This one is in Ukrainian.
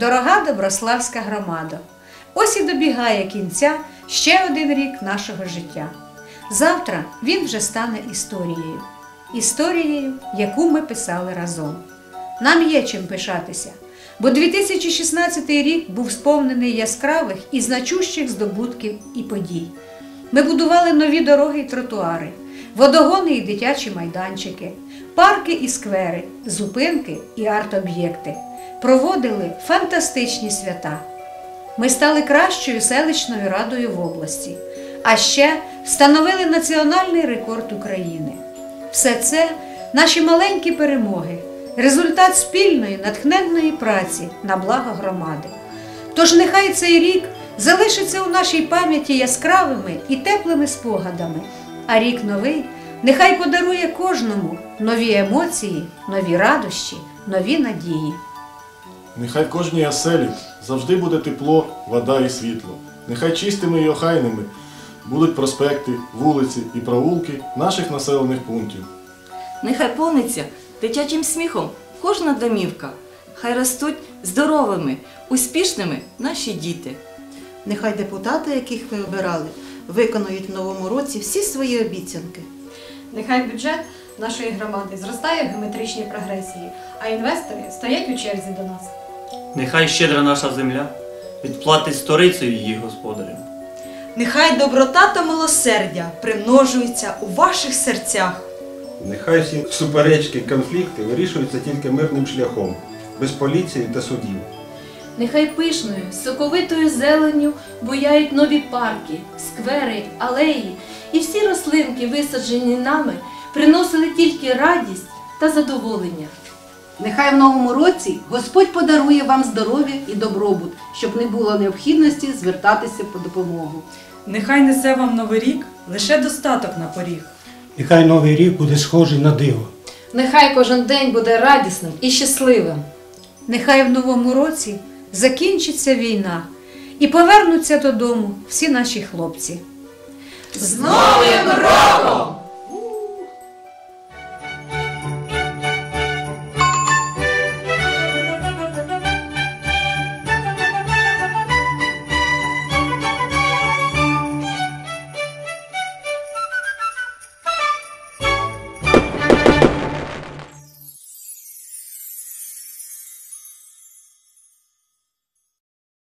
дорога Доброславська громада. Ось і добігає кінця ще один рік нашого життя. Завтра він вже стане історією. Історією, яку ми писали разом. Нам є чим пишатися, бо 2016 рік був сповнений яскравих і значущих здобутків і подій. Ми будували нові дороги і тротуари, водогони і дитячі майданчики, парки і сквери, зупинки і арт-об'єкти. Проводили фантастичні свята. Ми стали кращою селищною радою в області, а ще встановили національний рекорд України. Все це наші маленькі перемоги, результат спільної натхненної праці на благо громади. Тож нехай цей рік залишиться у нашій пам'яті яскравими і теплими спогадами, а рік новий нехай подарує кожному нові емоції, нові радощі, нові надії. Нехай в кожній оселі завжди буде тепло, вода і світло. Нехай чистими і охайними будуть проспекти, вулиці і провулки наших населених пунктів. Нехай повниться дитячим сміхом кожна домівка. Хай ростуть здоровими, успішними наші діти. Нехай депутати, яких ви обирали, виконують в новому році всі свої обіцянки. Нехай бюджет нашої громади зростає в геометричній прогресії, а інвестори стоять у черзі до нас. Нехай щедра наша земля відплатить сторицею її господарям. Нехай доброта та милосердя примножуються у ваших серцях. Нехай всі суперечки, конфлікти вирішуються тільки мирним шляхом, без поліції та судів. Нехай пишною, соковитою зеленню буяють нові парки, сквери, алеї, і всі рослинки, висаджені нами, приносили тільки радість та задоволення. Нехай в новому році Господь подарує вам здоров'я і добробут, щоб не було необхідності звертатися по допомогу. Нехай несе вам новий рік лише достаток на поріг. Нехай новий рік буде схожий на диво. Нехай кожен день буде радісним і щасливим. Нехай в новому році закінчиться війна і повернуться додому всі наші хлопці. З Новим роком!